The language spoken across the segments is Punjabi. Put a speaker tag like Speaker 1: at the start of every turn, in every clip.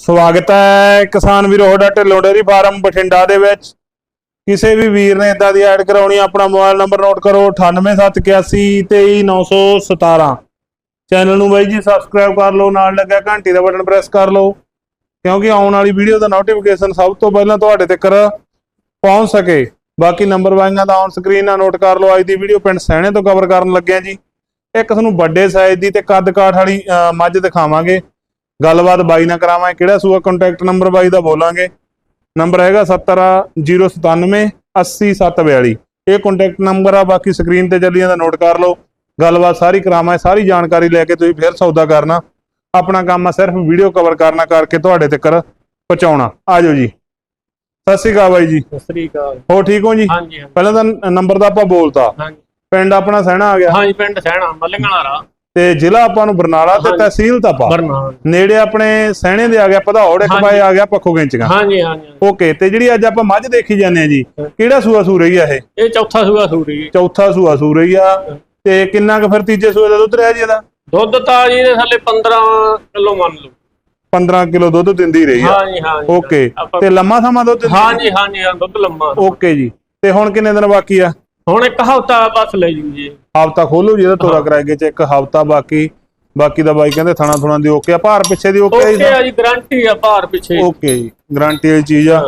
Speaker 1: ਸਵਾਗਤ ਹੈ ਕਿਸਾਨ ਵੀਰੋ ਤੁਹਾਡਾ ਢਿੱਲੋਂ ਡੇਅਰੀ ਫਾਰਮ ਬਠਿੰਡਾ ਦੇ ਵਿੱਚ। ਕਿਸੇ ਵੀ ਵੀਰ ਨੇ ਇਦਾਂ ਦੀ ਐਡ ਕਰਾਉਣੀ, ਆਪਣਾ ਮੋਬਾਈਲ ਨੰਬਰ ਨੋਟ ਕਰੋ 9871823917 ਚੈਨਲ ਨੂੰ ਬਾਈ ਜੀ ਸਬਸਕ੍ਰਾਈਬ ਕਰ ਲਓ, ਨਾਲ ਲੱਗਿਆ ਘੰਟੀ ਦਾ ਬਟਨ ਪ੍ਰੈਸ ਕਰ ਲਓ, ਕਿਉਂਕਿ ਆਉਣ ਵਾਲੀ ਵੀਡੀਓ ਦਾ ਨੋਟੀਫਿਕੇਸ਼ਨ ਸਭ ਤੋਂ ਪਹਿਲਾਂ ਤੁਹਾਡੇ ਤੱਕ ਪਹੁੰਚ ਸਕੇ। ਬਾਕੀ ਨੰਬਰ ਵਾਈਆਂ ਦਾ ਔਨ ਸਕਰੀਨ ਨਾਲ ਨੋਟ ਕਰ ਲਓ, ਅੱਜ ਦੀ ਵੀਡੀਓ ਪਿੰਡ ਸਹਿਣੇ ਤੋਂ ਕਵਰ ਕਰਨ ਲੱਗਿਆ ਜੀ। ਇੱਕ ਤੁਹਾਨੂੰ ਵੱਡੇ ਸਾਈਜ਼ ਦੀ ਤੇ ਕੱਦ ਕਾਠ ਵਾਲੀ ਮੱਝ ਦਿਖਾਵਾਂਗੇ। ਗੱਲਬਾਤ ਬਾਈ ਨਾਲ ਕਰਾਵਾਂਗੇ ਕਿਹੜਾ ਸੂਆ ਕੰਟੈਕਟ ਨੰਬਰ ਬਾਈ ਦਾ ਬੋਲਾਂਗੇ। ਨੰਬਰ ਹੈਗਾ 17097 80742 ਇਹ ਕੰਟੈਕਟ ਨੰਬਰ ਆ ਬਾਕੀ ਸਕਰੀਨ ਤੇ ਚੱਲੀ ਜਾਂਦਾ ਨੋਟ ਕਰ ਲਓ। ਗੱਲਬਾਤ ਸਾਰੀ ਕਰਾਵਾਂਗੇ ਸਾਰੀ ਜਾਣਕਾਰੀ ਲੈ ਕੇ ਤੁਸੀਂ ਫਿਰ ਸੌਦਾ ਕਰਨਾ। ਆਪਣਾ ਕੰਮ ਆ ਸਿਰਫ ਵੀਡੀਓ ਕਵਰ ਕਰਨਾ ਕਰਕੇ ਤੁਹਾਡੇ ਤੱਕ ਪਹੁੰਚਾਉਣਾ। ਆਜੋ ਜੀ। ਸਤਿ ਸ਼੍ਰੀ ਅਕਾਲ ਬਾਈ ਜੀ।
Speaker 2: ਸਤਿ ਸ੍ਰੀ ਅਕਾਲ।
Speaker 1: ਹੋ ਠੀਕ ਹੋ ਜੀ?
Speaker 2: ਹਾਂਜੀ
Speaker 1: ਪਹਿਲਾਂ ਤਾਂ ਨੰਬਰ ਦਾ ਆਪਾਂ ਬੋਲਤਾ।
Speaker 2: ਹਾਂਜੀ।
Speaker 1: ਪਿੰਡ ਆਪਣਾ ਸਹਿਣਾ ਆ ਗਿਆ।
Speaker 2: ਹਾਂਜੀ ਪਿੰਡ ਸਹਿਣਾ ਮੱਲੀਆਂ
Speaker 1: ਤੇ ਜ਼ਿਲ੍ਹਾ ਆਪਾਂ ਨੂੰ ਬਰਨਾਲਾ ਤੇ। ਤਹਿਸੀਲ ਤਪਾ
Speaker 2: ਬਰਨਾਲ।
Speaker 1: ਨੇੜੇ ਆਪਣੇ ਸਹਿਣੇ ਦੇ ਆ ਗਿਆ ਭਦੌੜ ਇੱਕ। ਬਾਏ ਆ ਗਿਆ ਪੱਖੋ ਗੈਂਚੀਆਂ
Speaker 2: ਹਾਂਜੀ ਹਾਂਜੀ
Speaker 1: ਓਕੇ ਤੇ ਜਿਹੜੀ ਅੱਜ ਆਪਾਂ ਮੱਝ ਦੇਖੀ ਜਾਂਦੇ ਆ ਜੀ ਕਿਹੜਾ ਸੂਆ ਸੂ ਰਹੀ ਆ ਇਹ?
Speaker 2: ਇਹ ਚੌਥਾ ਸੂਆ ਸੂਰੀ
Speaker 1: ਚੌਥਾ ਸੂਆ ਸੂ ਰਹੀ ਆ ਤੇ ਕਿੰਨਾ ਕੁ ਫਿਰ ਤੀਜੇ ਸੂਏ ਦਾ ਦੁੱਧ ਰਿਹਾ ਜੀ ਇਹਦਾ?
Speaker 2: ਦੁੱਧ ਤਾਂ ਜੀ ਦੇ ਥੱਲੇ 15 ਕਿਲੋ ਮੰਨ ਲਓ।
Speaker 1: 15 ਕਿਲੋ ਦੁੱਧ ਦਿੰਦੀ ਰਹੀ ਆ।
Speaker 2: ਹਾਂਜੀ ਹਾਂਜੀ
Speaker 1: ਓਕੇ ਤੇ ਲੰਮਾ ਸਮਾਂ ਦੁੱਧ?
Speaker 2: ਹਾਂਜੀ ਹਾਂਜੀ ਹਾਂ, ਦੁੱਧ ਲੰਮਾ।
Speaker 1: ਓਕੇ ਜੀ ਤੇ ਹੁਣ ਕਿੰਨੇ ਦਿਨ ਬਾਕੀ ਆ?
Speaker 2: ਹੁਣ ਇੱਕ ਹਫ਼ਤਾ ਬਸ ਲੈ ਜੂ ਜੀ।
Speaker 1: ਹਫਤਾ ਖੋਲੋ ਜੀ ਇਹਦਾ ਤੋਰਾ ਕਰਾਏਗੇ ਚ ਇੱਕ ਹਫਤਾ ਬਾਕੀ ਬਾਕੀ ਦਾ ਬਾਈ ਕਹਿੰਦੇ ਥਣਾ ਥੁਣਾ ਦੀ ਓਕੇ ਆ ਭਾਰ ਪਿੱਛੇ ਦੀ ਓਕੇ ਆ ਜੀ
Speaker 2: ਓਕੇ ਆ ਜੀ ਗਾਰੰਟੀ ਆ ਭਾਰ ਪਿੱਛੇ
Speaker 1: ਓਕੇ ਜੀ ਗਾਰੰਟੀ ਵਾਲੀ ਚੀਜ਼ ਆ।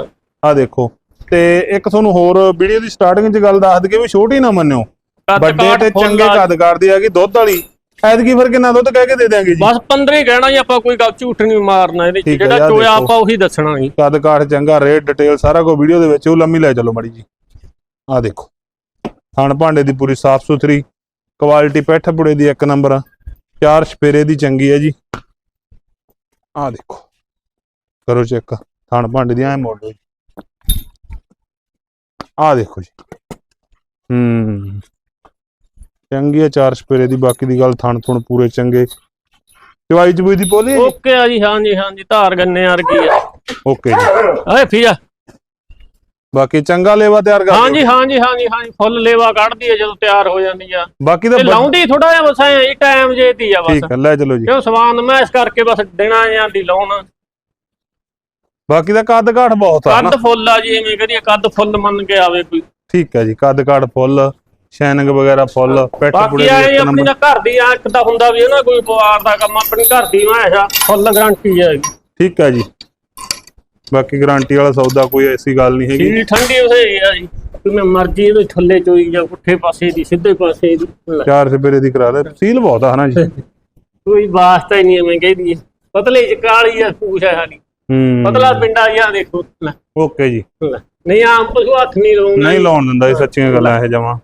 Speaker 1: ਆ ਦੇਖੋ ਤੇ ਇੱਕ ਤੁਹਾਨੂੰ ਹੋਰ ਵੀਡੀਓ ਦੀ ਸਟਾਰਟਿੰਗ 'ਚ ਗੱਲ ਦੱਸ ਦਈਏ ਵੀ ਛੋਟੀ ਨਾ ਮੰਨਿਓ। ਵੱਡੇ ਤੇ ਚੰਗੇ। ਕੱਦ ਕਰਦੀ ਹੈਗੀ ਦੁੱਧ ਵਾਲੀ। ਐਤਕੀ ਫਿਰ ਕਿੰਨਾ ਦੁੱਧ ਕਹਿ ਕੇ ਦੇ ਦਿਆਂਗੇ ਜੀ?
Speaker 2: ਬਸ 15 ਹੀ ਕਹਿਣਾ ਜੀ ਆਪਾਂ ਕੋਈ ਗੱਲ ਝੂਠ ਨਹੀਂ ਮਾਰਨਾ ਇਹਦੇ ਚ।
Speaker 1: ਠੀਕ ਹੈ
Speaker 2: ਜਿਹੜਾ ਚੋਇਆ। ਆਪਾਂ ਉਹੀ ਦੱਸਣਾ ਜੀ।
Speaker 1: ਕੱਦ ਕਾਠ ਚੰਗਾ ਰੇਟ ਡਿਟੇਲ ਸਾਰਾ ਕੁਝ ਵੀਡੀਓ ਦੇ ਵਿੱਚ ਉਹ ਲੰਮੀ ਲੈ ਚੱਲੋ ਮੜੀ ਜੀ। ਆ ਦੇਖੋ। ਥਣ ਭਾਂਡੇ ਦੀ ਪੂਰੀ ਸਾਫ਼ ਸੁਥਰੀ ਕੁਆਲਿਟੀ ਪੈਠ ਪੁੜੇ ਦੀ ਇੱਕ ਨੰਬਰ ਚਾਰ ਛਪੇਰੇ ਦੀ ਚੰਗੀ ਹੈ ਜੀ। ਆ ਦੇਖੋ। ਕਰੋ ਚੈੱਕ। ਥਣ ਭਾਂਡੇ ਦੀ ਐ ਜੀ ਆ ਦੇਖੋ ਜੀ। ਹੂੰ। ਚੰਗੀ ਹੈ ਚਾਰ ਛਪੇਰੇ ਦੀ। ਬਾਕੀ ਦੀ ਗੱਲ ਥਣ ਥੁਣ ਪੂਰੇ ਚੰਗੇ। ਚਵਾਈ ਚਬੂਈ ਦੀ ਪੋਲੀ ਹੈ ਜੀ?
Speaker 2: ਓਕੇ ਆ ਜੀ ਹਾਂਜੀ ਹਾਂਜੀ। ਧਾਰ ਗੰਨੇ ਵਰਗੀ ਆ।
Speaker 1: ਓਕੇ ਜੀ।
Speaker 2: ਓਏ ਫੀਆ
Speaker 1: ਬਾਕੀ ਚੰਗਾ ਲੇਵਾ ਤਿਆਰ ਕਰ
Speaker 2: ਹਾਂਜੀ ਹਾਂਜੀ ਹਾਂਜੀ ਹਾਂਜੀ ਫੁੱਲ ਲੇਵਾ ਕੱਢਦੀ ਹੈ ਜਦੋਂ ਤਿਆਰ ਹੋ ਜਾਂਦੀ ਆ।
Speaker 1: ਬਾਕੀ ਤਾਂ
Speaker 2: ਲਾਉਂਦੀ ਥੋੜਾ ਜਿਹਾ ਬਸ ਐ ਟਾਈਮ ਜੇ ਦੀ ਆ ਬਸ।
Speaker 1: ਠੀਕ ਹੈ ਲੈ ਚਲੋ ਜੀ।
Speaker 2: ਕਿਉਂ ਸਵਾਨ ਮੈਂ ਇਸ ਕਰਕੇ ਬਸ ਦੇਣਾ ਜਾਂ ਦੀ ਲਾਉਣ।
Speaker 1: ਬਾਕੀ ਦਾ ਕੱਦ ਕਾਠ ਬਹੁਤ ਆ ਨਾ।
Speaker 2: ਕੱਦ ਫੁੱਲ ਆ ਜੀ ਐਵੇਂ ਕਰੀਏ ਕੱਦ ਫੁੱਲ ਮੰਨ ਕੇ ਆਵੇ ਕੋਈ।
Speaker 1: ਠੀਕ ਹੈ ਜੀ ਕੱਦ ਕਾਠ ਫੁੱਲ ਸ਼ੈਨਿੰਗ ਵਗੈਰਾ ਫੁੱਲ ਪੈਟ
Speaker 2: ਬਾਕੀ
Speaker 1: ਪੁੜੇ
Speaker 2: ਆ ਆਪਣੀ ਨਾ ਘਰ ਦੀ ਆ ਇੱਕ ਤਾਂ ਹੁੰਦਾ ਵੀ ਹੈ ਨਾ ਕੋਈ ਪਵਾਰ ਦਾ ਕੰਮ ਆਪਣੀ ਘਰ ਦੀ ਮੈਂ ਆ ਫੁੱਲ ਗਾਰੰਟੀ ਹੈ
Speaker 1: ਠੀਕ ਹੈ ਜੀ। ਬਾਕੀ ਗਾਰੰਟੀ ਵਾਲਾ ਸੌਦਾ ਕੋਈ ਐਸੀ ਗੱਲ ਨਹੀਂ ਹੈਗੀ।
Speaker 2: ਸੀਲ ਠੰਡੀ ਉਸੇ ਆ ਜੀ। ਕਿਵੇਂ ਮਰਜ਼ੀ ਇਹਦੇ ਥੱਲੇ ਚੋਈ ਜਾਂ ਪੁੱਠੇ ਪਾਸੇ ਦੀ ਸਿੱਧੇ ਪਾਸੇ ਦੀ। ਲੈ,
Speaker 1: ਚਾਰ ਸਪੇਰੇ ਦੀ ਕਰਾ ਦੇ। ਸੀਲ ਬਹੁਤ ਆ ਹਨਾ ਜੀ?
Speaker 2: ਕੋਈ ਵਾਸਤਾ ਹੀ ਨਹੀਂ ਐਵੇਂ ਕਹਿੰਦੀ ਪਤਲੇ ਚ ਕਾਲੀ ਆ ਪੂਛ ਹੈ ਸਾਡੀ।
Speaker 1: ਹੂੰ।
Speaker 2: ਪਤਲਾ ਪਿੰਡਾ ਜਾਂ ਦੇਖੋ। ਲੈ,
Speaker 1: ਓਕੇ ਜੀ।
Speaker 2: ਲੈ। ਨਹੀਂ ਆਮ ਪਸ਼ੂ ਹੱਥ ਨਹੀਂ ਲਾਉਂਦੇ।
Speaker 1: ਨਹੀਂ ਲਾਉਣ ਦਿੰਦਾ ਇਹ ਸੱਚੀਆਂ ਗੱਲਾਂ ਇਹ ਜਮਾ।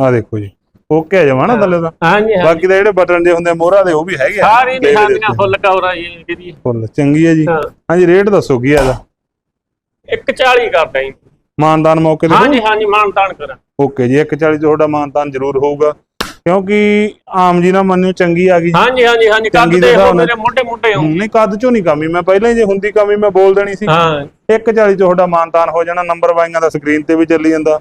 Speaker 1: ਆ ਦੇਖੋ ਜੀ। ਓਕੇ ਆ ਜਮਾ ਨਾ ਥੱਲੇ ਦਾ
Speaker 2: ਹਾਂਜੀ ਹਾਂ
Speaker 1: ਬਾਕੀ ਦਾ ਜਿਹੜੇ ਬਟਨ ਜੇ ਹੁੰਦੇ ਮੋਹਰਾ ਦੇ ਉਹ ਵੀ ਹੈਗੇ ਆ।
Speaker 2: ਸਾਰੀ ਨਿਸ਼ਾਨੀਆਂ ਫੁੱਲ ਕਵਰਾ ਜੀ ਜਿਹੜੀ
Speaker 1: ਫੁੱਲ ਚੰਗੀ ਹੈ ਜੀ।
Speaker 2: ਹਾਂ।
Speaker 1: ਹਾਂਜੀ ਰੇਟ ਦੱਸੋ ਕੀ ਆ ਇਹਦਾ?
Speaker 2: 140 ਕਰਦਾ ਜੀ।
Speaker 1: ਮਾਨਦਾਨ ਮੌਕੇ ਤੇ
Speaker 2: ਹਾਂਜੀ ਹਾਂਜੀ ਮਾਨ ਤਾਨ ਕਰਾਂ।
Speaker 1: ਓਕੇ ਜੀ 140 ਤੁਹਾਡਾ ਮਾਨਤਾਨ ਜ਼ਰੂਰ ਹੋਊਗਾ। ਕਿਉਂਕਿ ਆਮ ਜੀ ਨਾ ਮੰਨਿਓ ਚੰਗੀ ਆ ਗਈ।
Speaker 2: ਹਾਂਜੀ ਹਾਂਜੀ ਹਾਂਜੀ ਕੱਦ
Speaker 1: ਚੰਗੀ ਦੇ
Speaker 2: ਦੇ
Speaker 1: ਨਾਲ।
Speaker 2: ਮੇਰੇ ਮੋਢੇ ਮੋਢੇ ਹੋ
Speaker 1: ਨਹੀਂ ਕੱਦ ਚੋਂ ਨਹੀਂ ਕਮੀ। ਮੈਂ ਪਹਿਲਾਂ ਹੀ ਜੇ ਹੁੰਦੀ ਕਮੀ ਮੈਂ ਬੋਲ ਦੇਣੀ ਸੀ।
Speaker 2: ਹਾਂ।
Speaker 1: 140 ਚ ਤੁਹਾਡਾ ਮਾਨਤਾਨ ਹੋ ਜਾਣਾ ਨੰਬਰ ਵਾਈਆਂ ਦਾ ਸਕਰੀਨ ਤੇ ਵੀ ਚੱਲੀ ਜਾਂਦਾ।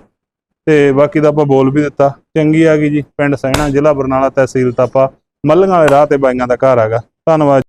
Speaker 1: ਤੇ ਬਾਕੀ ਦਾ ਆਪਾਂ ਬੋਲ ਵੀ ਦਿੱਤਾ। ਚੰਗੀ ਆ ਗਈ ਜੀ, ਪਿੰਡ ਸਹਿਣਾ ਜ਼ਿਲ੍ਹਾ ਬਰਨਾਲਾ ਤਹਿਸੀਲ ਤਾਪਾ ਮੱਲੀਆਂ ਵਾਲੇ ਰਾਹ ਤੇ ਬਾਈਆਂ ਦਾ ਘਰ ਹੈਗਾ। ਧੰਨਵਾਦ।